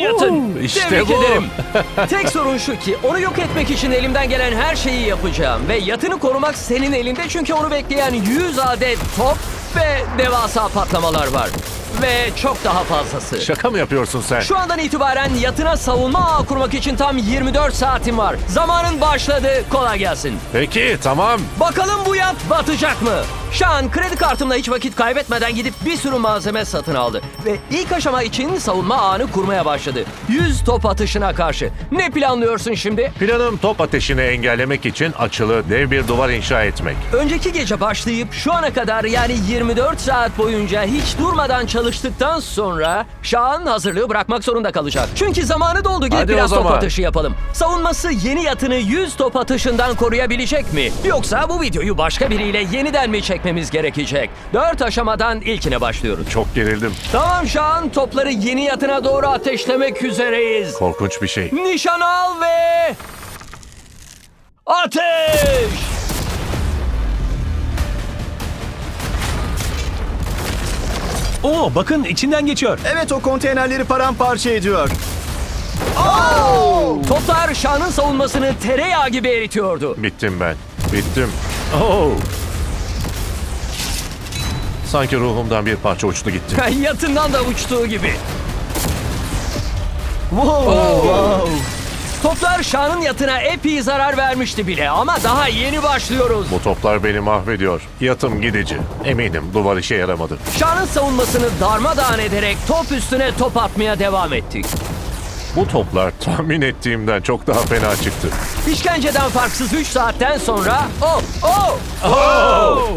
Yatın. işte Tebrik bu. ederim. Tek sorun şu ki onu yok etmek için elimden gelen her şeyi yapacağım. Ve yatını korumak senin elinde çünkü onu bekleyen 100 adet top ve devasa patlamalar var. Ve çok daha fazlası. Şaka mı yapıyorsun sen? Şu andan itibaren yatına savunma ağı kurmak için tam 24 saatim var. Zamanın başladı. Kolay gelsin. Peki tamam. Bakalım bu yat batacak mı? Şan kredi kartımla hiç vakit kaybetmeden gidip bir sürü malzeme satın aldı. Ve ilk aşama için savunma ağını kurmaya başladı. 100 top atışına karşı. Ne planlıyorsun şimdi? Planım top ateşini engellemek için açılı dev bir duvar inşa etmek. Önceki gece başlayıp şu ana kadar yani 24 saat boyunca hiç durmadan çalıştıktan sonra Şahan hazırlığı bırakmak zorunda kalacak. Çünkü zamanı doldu gidip Hadi o biraz top zaman. atışı yapalım. Savunması yeni yatını 100 top atışından koruyabilecek mi? Yoksa bu videoyu başka biriyle yeniden mi çekmemiz gerekecek? 4 aşamadan ilkine başlıyoruz. Çok gerildim. Tamam Şahan topları yeni yatına doğru ateşlemek üzereyiz. Korkunç bir şey. Nişan al ve... Ateş! Oo bakın içinden geçiyor. Evet o konteynerleri paramparça ediyor. Toplar Şahan'ın savunmasını tereyağı gibi eritiyordu. Bittim ben. Bittim. Oh. Sanki ruhumdan bir parça uçtu gitti. Yatından da uçtuğu gibi. Wow. Toplar Şahan'ın yatına epey zarar vermişti bile ama daha yeni başlıyoruz. Bu toplar beni mahvediyor. Yatım gidici. Eminim duvar işe yaramadı. Şahan'ın savunmasını darmadağın ederek top üstüne top atmaya devam ettik. Bu toplar tahmin ettiğimden çok daha fena çıktı. İşkenceden farksız 3 saatten sonra... Oh! Oh!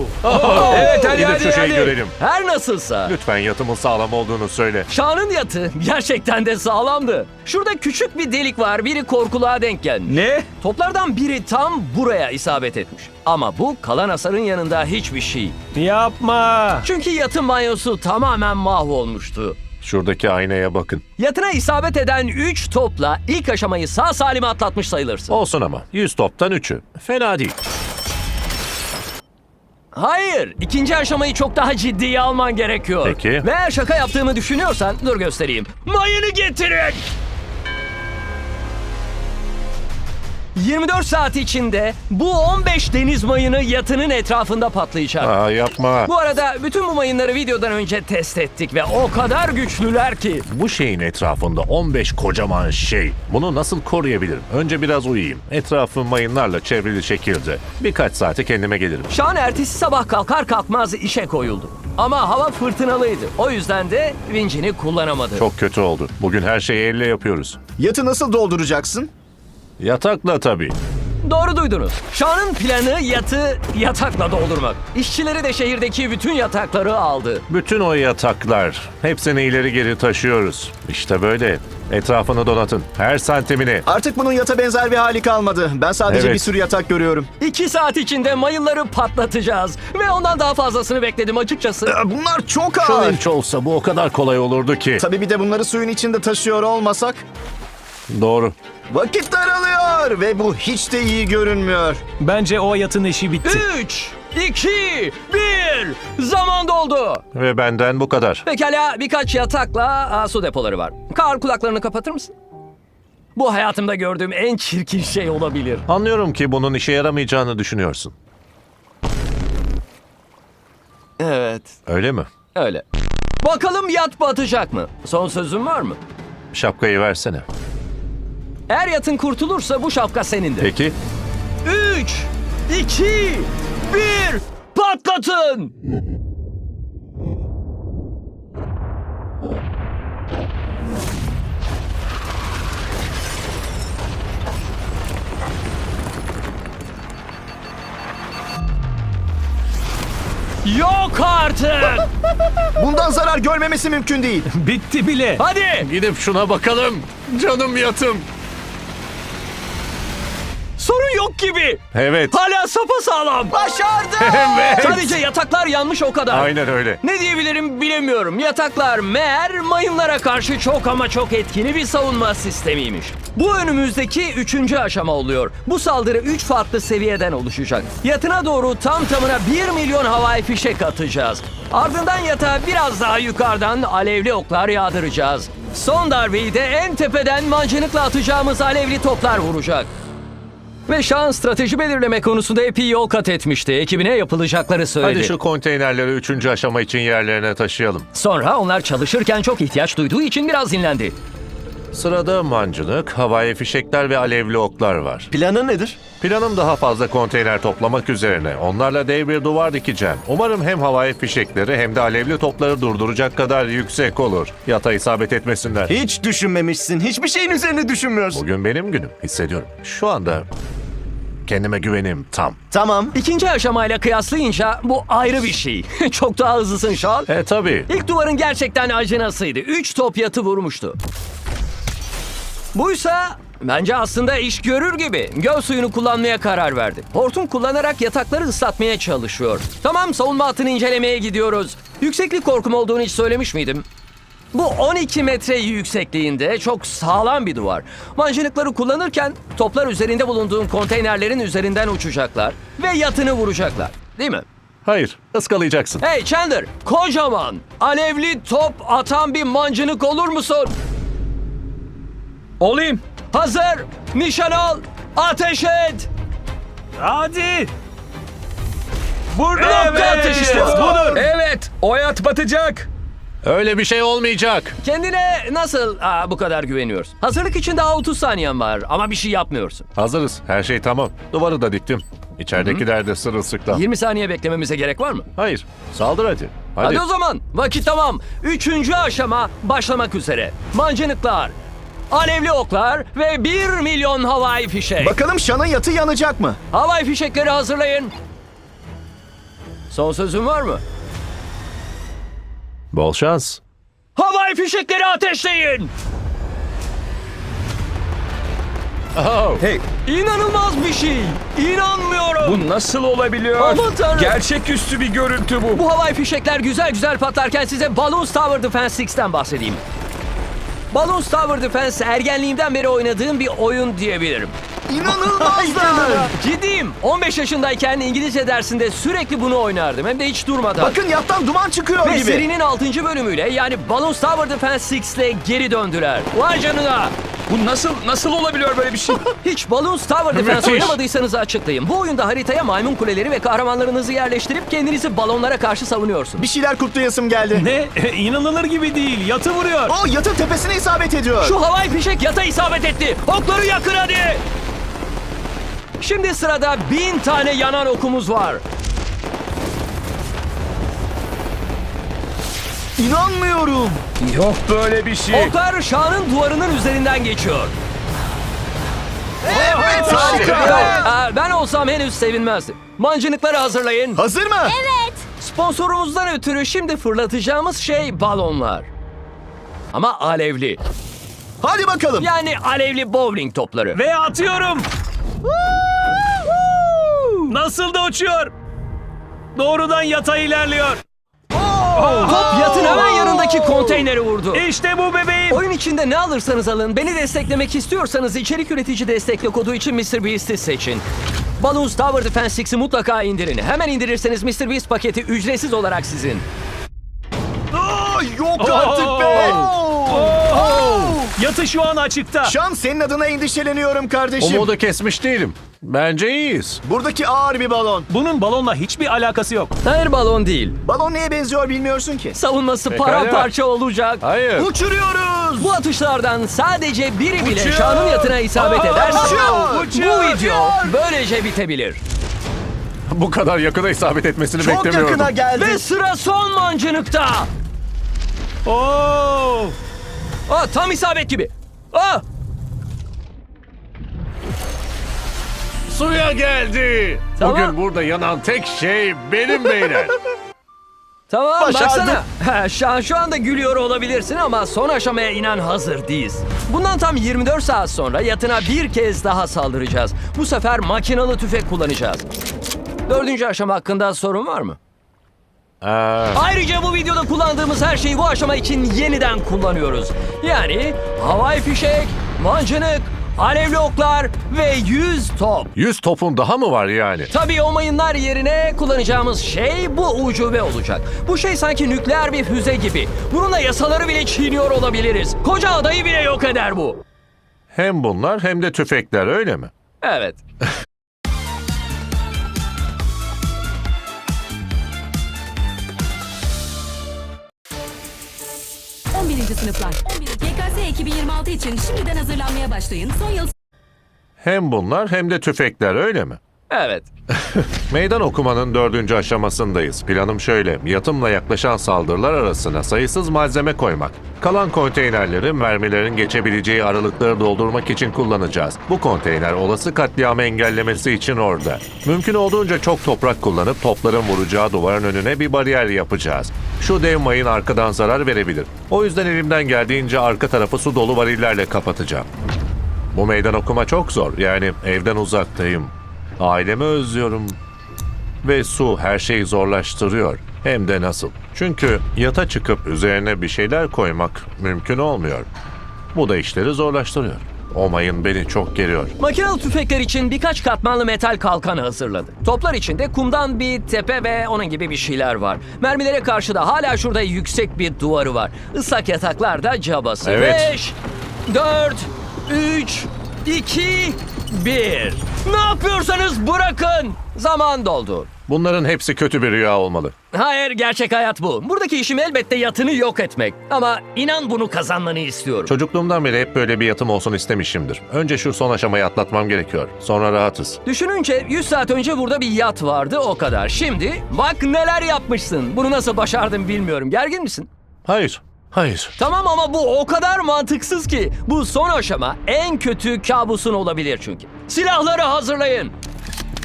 Evet hadi, Gidip hadi, şu şeyi hadi. görelim. Her nasılsa. Lütfen yatımın sağlam olduğunu söyle. Şahan'ın yatı gerçekten de sağlamdı. Şurada küçük bir delik var. Biri korkuluğa denk gelmiş. Ne? Toplardan biri tam buraya isabet etmiş. Ama bu kalan hasarın yanında hiçbir şey. Yapma. Çünkü yatın banyosu tamamen mahvolmuştu. Şuradaki aynaya bakın. Yatına isabet eden 3 topla ilk aşamayı sağ salim atlatmış sayılırsın. Olsun ama. 100 toptan 3'ü. Fena değil. Hayır, ikinci aşamayı çok daha ciddiye alman gerekiyor. Peki. Ve eğer şaka yaptığımı düşünüyorsan dur göstereyim. Mayını getirin! 24 saat içinde bu 15 deniz mayını yatının etrafında patlayacak. Aa yapma. Bu arada bütün bu mayınları videodan önce test ettik ve o kadar güçlüler ki. Bu şeyin etrafında 15 kocaman şey. Bunu nasıl koruyabilirim? Önce biraz uyuyayım. Etrafım mayınlarla çevrili şekilde. Birkaç saate kendime gelirim. Şan ertesi sabah kalkar kalkmaz işe koyuldu. Ama hava fırtınalıydı. O yüzden de vincini kullanamadı. Çok kötü oldu. Bugün her şeyi elle yapıyoruz. Yatı nasıl dolduracaksın? Yatakla tabii. Doğru duydunuz. Şan'ın planı yatı yatakla doldurmak. İşçileri de şehirdeki bütün yatakları aldı. Bütün o yataklar. Hepsini ileri geri taşıyoruz. İşte böyle. Etrafını donatın. Her santimini. Artık bunun yata benzer bir hali kalmadı. Ben sadece Evet. bir sürü yatak görüyorum. İki saat içinde mayınları patlatacağız. Ve ondan daha fazlasını bekledim açıkçası. Ee, Bunlar çok Şu ağır. vinç olsa bu o kadar kolay olurdu ki. Tabii bir de bunları suyun içinde taşıyor olmasak. Doğru. Vakit daralıyor ve bu hiç de iyi görünmüyor. Bence o yatın işi bitti. 3, 2, 1. Zaman doldu. Ve benden bu kadar. Pekala birkaç yatakla aa, su depoları var. Kar kulaklarını kapatır mısın? Bu hayatımda gördüğüm en çirkin şey olabilir. Anlıyorum ki bunun işe yaramayacağını düşünüyorsun. Evet, Öyle mi? öyle. Bakalım yat batacak mı? Son sözün var mı? Şapkayı versene. Eğer yatın kurtulursa bu şapka senindir. Peki. 3, 2, 1, patlatın! Yok artık! Bundan zarar görmemesi mümkün değil. Bitti bile. Hadi! Gidip şuna bakalım. Canım yatım. Yok gibi. Evet. Hala sapasağlam. Başardım. Evet. Sadece yataklar yanmış o kadar. Aynen öyle. Ne diyebilirim bilemiyorum. Yataklar meğer mayınlara karşı çok ama çok etkili bir savunma sistemiymiş. Bu önümüzdeki üçüncü aşama oluyor. Bu saldırı üç farklı seviyeden oluşacak. Yatına doğru tam tamına 1 milyon havai fişek atacağız. Ardından yatağa biraz daha yukarıdan alevli oklar yağdıracağız. Son darbeyi de en tepeden mancınıkla atacağımız alevli toplar vuracak. Ve Sean strateji belirleme konusunda epey yol kat etmişti. Ekibine yapılacakları söyledi. Hadi şu konteynerleri üçüncü aşama için yerlerine taşıyalım. Sonra onlar çalışırken çok ihtiyaç duyduğu için biraz dinlendi. Sırada mancınık, havai fişekler ve alevli oklar var. Planın nedir? Planım daha fazla konteyner toplamak üzerine. Onlarla dev bir duvar dikeceğim. Umarım hem havai fişekleri hem de alevli topları durduracak kadar yüksek olur. Yata isabet etmesinler. Hiç düşünmemişsin. Hiçbir şeyin üzerine düşünmüyorsun. Bugün benim günüm. Hissediyorum. Şu anda kendime güvenim tam. Tamam. İkinci aşamayla kıyaslayınca bu ayrı bir şey. çok daha hızlısın Sean. E tabii. İlk duvarın gerçekten acınasıydı. Üç top yatı vurmuştu. Buysa bence aslında iş görür gibi. Göl suyunu kullanmaya karar verdi. Hortum kullanarak yatakları ıslatmaya çalışıyor. Tamam savunma hattını incelemeye gidiyoruz. Yükseklik korkum olduğunu hiç söylemiş miydim? Bu 12 metre yüksekliğinde çok sağlam bir duvar. Mancınıkları kullanırken toplar üzerinde bulunduğun konteynerlerin üzerinden uçacaklar ve yatını vuracaklar. Değil mi? Hayır, ıskalayacaksın. Hey Chandler, kocaman, alevli top atan bir mancınık olur musun? Olayım. Hazır, nişan al, ateş et. Hadi. Burada ateş işte. Budur. Evet, o yat batacak. Öyle bir şey olmayacak. Kendine nasıl aa, bu kadar güveniyorsun? Hazırlık için daha 30 saniyen var ama bir şey yapmıyorsun. Hazırız. Her şey tamam. Duvarı da diktim. İçeridekiler de sırılsıklam. 20 saniye beklememize gerek var mı? Hayır. Saldır hadi. Hadi, Hadi. o zaman vakit tamam. Üçüncü aşama başlamak üzere. Mancınıklar, alevli oklar ve 1 milyon havai fişek. Bakalım Şan'ın yatı yanacak mı? Havai fişekleri hazırlayın. Son sözün var mı? Bol şans. Havai fişekleri ateşleyin. Oh. Hey, İnanılmaz bir şey. İnanmıyorum. bu nasıl olabiliyor? Aman tanrım. Gerçeküstü bir görüntü bu. Bu havai fişekler güzel güzel patlarken size Balloons Tower Defense 6'ten bahsedeyim. Balloons Tower Defense ergenliğimden beri oynadığım bir oyun diyebilirim. İnanılmazlar. Ciddiyim. 15 yaşındayken İngilizce dersinde sürekli bunu oynardım. Hem de hiç durmadan. Bakın yattan duman çıkıyor Ve gibi. serinin 6. bölümüyle yani Balloons Tower Defense 6 ile geri döndüler. Vay canına. Bu nasıl nasıl olabiliyor böyle bir şey? Hiç Balloons Tower Defense Müthiş. oynamadıysanız açıklayayım. Bu oyunda haritaya maymun kuleleri ve kahramanlarınızı yerleştirip kendinizi balonlara karşı savunuyorsunuz. Bir şeyler kutlayasım geldi. Ne? İnanılır gibi değil. Yatı vuruyor. O yatın tepesine isabet ediyor. Şu havai fişek yata isabet etti. Okları yakın hadi. Şimdi sırada bin tane yanan okumuz var. İnanmıyorum. Yok böyle bir şey. Oklar Şah'ın duvarının üzerinden geçiyor. Evet harika. Aa, ben olsam henüz sevinmezdim. Mancınıkları hazırlayın. Hazır mı? Sponsorumuzdan ötürü şimdi fırlatacağımız şey balonlar. Ama alevli. Hadi bakalım. Yani alevli bowling topları. Ve atıyorum. Nasıl da uçuyor. Doğrudan yata ilerliyor. Top yatın hemen yanındaki konteyneri vurdu. İşte bu bebeğim. Oyun içinde ne alırsanız alın, beni desteklemek istiyorsanız içerik üretici destekle kodu için MrBeast'i seçin. Balloons Tower Defense 6'i mutlaka indirin. Hemen indirirseniz MrBeast paketi ücretsiz olarak sizin. Aa, yok artık be. Oh! Yatı şu an açıkta. Şan senin adına endişeleniyorum kardeşim. Umudu kesmiş değilim. Bence iyiyiz. Buradaki ağır bir balon. Bunun balonla hiçbir alakası yok. Hayır balon değil. Balon neye benziyor bilmiyorsun ki. Savunması Pekala. paramparça olacak. Hayır. Uçuruyoruz. Bu atışlardan sadece biri bile Uçuyor. Şah'ın yatına isabet ederse Uçuyor. bu video böylece bitebilir. Bu kadar yakına isabet etmesini Çok beklemiyordum. yakına geldi. Ve sıra son mancınıkta. Oo! Aa, tam isabet gibi. Aa, Suya geldi. Tamam. Bugün burada yanan tek şey benim beyler. Tamam Başardık. baksana. Ha, şu, an, şu anda gülüyor olabilirsin ama son aşamaya inan hazır değiliz. Bundan tam 24 saat sonra yatına bir kez daha saldıracağız. Bu sefer makinalı tüfek kullanacağız. Dördüncü aşama hakkında sorun var mı? Aa, Ayrıca bu videoda kullandığımız her şeyi bu aşama için yeniden kullanıyoruz. Yani havai fişek, mancınık, alevli oklar ve 100 top. 100 topun daha mı var yani? Tabii o mayınlar yerine kullanacağımız şey bu ucube olacak. Bu şey sanki nükleer bir füze gibi. Bununla yasaları bile çiğniyor olabiliriz. Koca adayı bile yok eder bu. Hem bunlar hem de tüfekler öyle mi? Evet. 11. sınıflar. 11. YKS 2026 için şimdiden hazırlanmaya başlayın. Son yıl Hem bunlar hem de tüfekler öyle mi? Evet. Meydan okumanın dördüncü aşamasındayız. Planım şöyle, yatımla yaklaşan saldırılar arasına sayısız malzeme koymak. Kalan konteynerleri mermilerin geçebileceği aralıkları doldurmak için kullanacağız. Bu konteyner olası katliamı engellemesi için orada. Mümkün olduğunca çok toprak kullanıp topların vuracağı duvarın önüne bir bariyer yapacağız. Şu dev mayın arkadan zarar verebilir. O yüzden elimden geldiğince arka tarafı su dolu varillerle kapatacağım. Bu meydan okuma çok zor. Yani evden uzaktayım. Ailemi özlüyorum. Ve su her şeyi zorlaştırıyor. Hem de nasıl? Çünkü yata çıkıp üzerine bir şeyler koymak mümkün olmuyor. Bu da işleri zorlaştırıyor. O mayın beni çok geriyor. Makinalı tüfekler için birkaç katmanlı metal kalkan hazırladı. Toplar içinde kumdan bir tepe ve onun gibi bir şeyler var. Mermilere karşı da hala şurada yüksek bir duvarı var. Islak yataklar da cabası. Evet. 5, 4, 3, 2, 1. Ne yapıyorsanız bırakın. Zaman doldu. Bunların hepsi kötü bir rüya olmalı. Hayır gerçek hayat bu. Buradaki işim elbette yatını yok etmek. Ama inan bunu kazanmanı istiyorum. Çocukluğumdan beri hep böyle bir yatım olsun istemişimdir. Önce şu son aşamayı atlatmam gerekiyor. Sonra rahatız. Düşününce 100 saat önce burada bir yat vardı o kadar. Şimdi bak neler yapmışsın. Bunu nasıl başardın bilmiyorum. Gergin misin? Hayır, hayır. Tamam ama bu o kadar mantıksız ki. Bu son aşama en kötü kabusun olabilir çünkü. Silahları hazırlayın.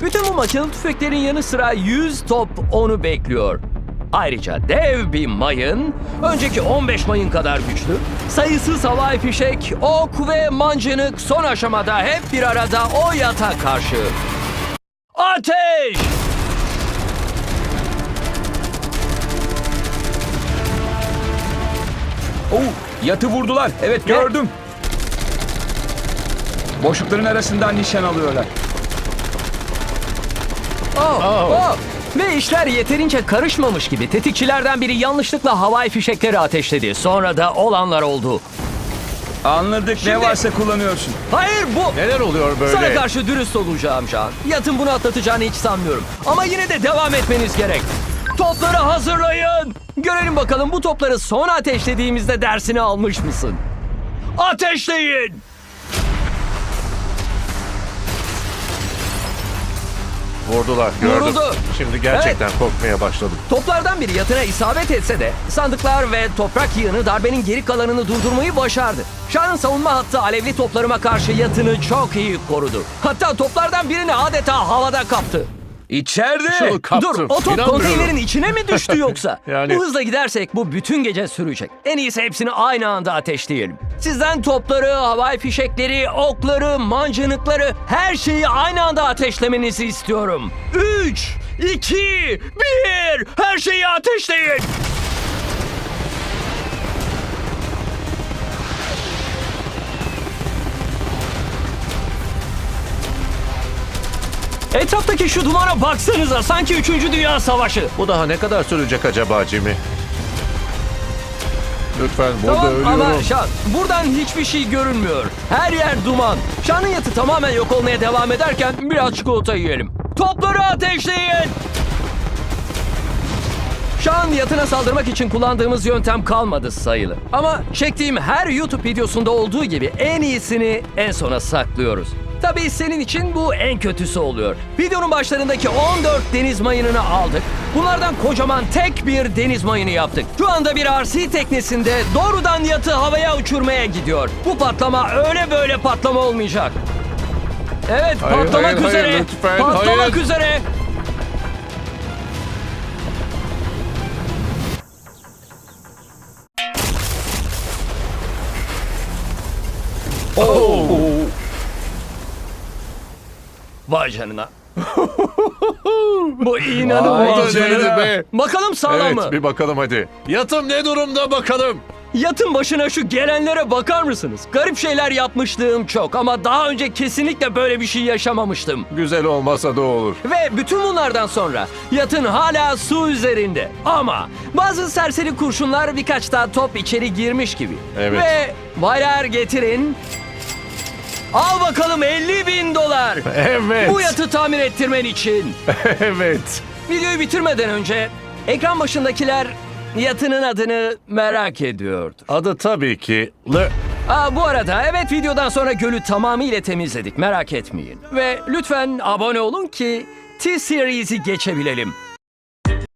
Bütün bu makinalı tüfeklerin yanı sıra 100 top onu bekliyor. Ayrıca dev bir mayın, önceki 15 mayın kadar güçlü, sayısız havai fişek, ok ve mancınık son aşamada hep bir arada o yata karşı. Ateş! Oo, yatı vurdular. Evet Ne? gördüm. Boşlukların arasından nişan alıyorlar. Oh, oh. Ve işler yeterince karışmamış gibi tetikçilerden biri yanlışlıkla havai fişekleri ateşledi. Sonra da olanlar oldu. Anladık Şimdi- ne varsa kullanıyorsun. Hayır bu... Neler oluyor böyle? Sana karşı dürüst olacağım Can. Yatın bunu atlatacağını hiç sanmıyorum. Ama yine de devam etmeniz gerek. Topları hazırlayın. Görelim bakalım bu topları son ateşlediğimizde dersini almış mısın? Ateşleyin. Vurdular, gördüm. Vuruldu. Şimdi gerçekten korkmaya başladım. Toplardan biri yatına isabet etse de sandıklar ve toprak yığını darbenin geri kalanını durdurmayı başardı. Şah'ın savunma hattı alevli toplarıma karşı yatını çok iyi korudu. Hatta toplardan birini adeta havada kaptı. İçeride. Kaptım. Dur o top İnanmıyorum. konteynerin içine mi düştü yoksa? Yani- Bu hızla gidersek bu bütün gece sürecek. En iyisi hepsini aynı anda ateşleyelim. Sizden topları, havai fişekleri, okları, mancınıkları her şeyi aynı anda ateşlemenizi istiyorum. 3, 2, 1 her şeyi ateşleyin. Etraftaki şu dumana baksanıza sanki 3. Dünya Savaşı. Bu daha ne kadar sürecek acaba Jimmy? Lütfen burada Tamam ölüyorum. ama Şan buradan hiçbir şey görünmüyor. Her yer duman. Şan'ın yatı tamamen yok olmaya devam ederken biraz çikolata yiyelim. Topları ateşleyin! Şan yatına saldırmak için kullandığımız yöntem kalmadı sayılı. Ama çektiğim her YouTube videosunda olduğu gibi en iyisini en sona saklıyoruz. Tabii senin için bu en kötüsü oluyor. Videonun başlarındaki 14 deniz mayınını aldık. Bunlardan kocaman tek bir deniz mayını yaptık. Şu anda bir RC teknesinde doğrudan yatı havaya uçurmaya gidiyor. Bu patlama öyle böyle patlama olmayacak. Evet Hayır, patlamak hayır, hayır, üzere. lütfen, patlamak hayır. üzere. Vay canına. Bu inanılmaz. Canına be. Bakalım sağlam Evet mı? bir bakalım hadi. Yatım ne durumda bakalım. Yatın başına şu gelenlere bakar mısınız? Garip şeyler yapmışlığım çok ama daha önce kesinlikle böyle bir şey yaşamamıştım. Güzel olmasa da olur. Ve bütün bunlardan sonra yatın hala su üzerinde. Ama bazı serseri kurşunlar birkaç daha top içeri girmiş gibi. Evet. Ve baylar getirin. Al bakalım 50 bin dolar. Evet. Bu yatı tamir ettirmen için. evet. Videoyu bitirmeden önce ekran başındakiler yatının adını merak ediyordu. Adı tabii ki Le... Aa, bu arada evet videodan sonra gölü tamamıyla temizledik merak etmeyin. Ve lütfen abone olun ki T-Series'i geçebilelim.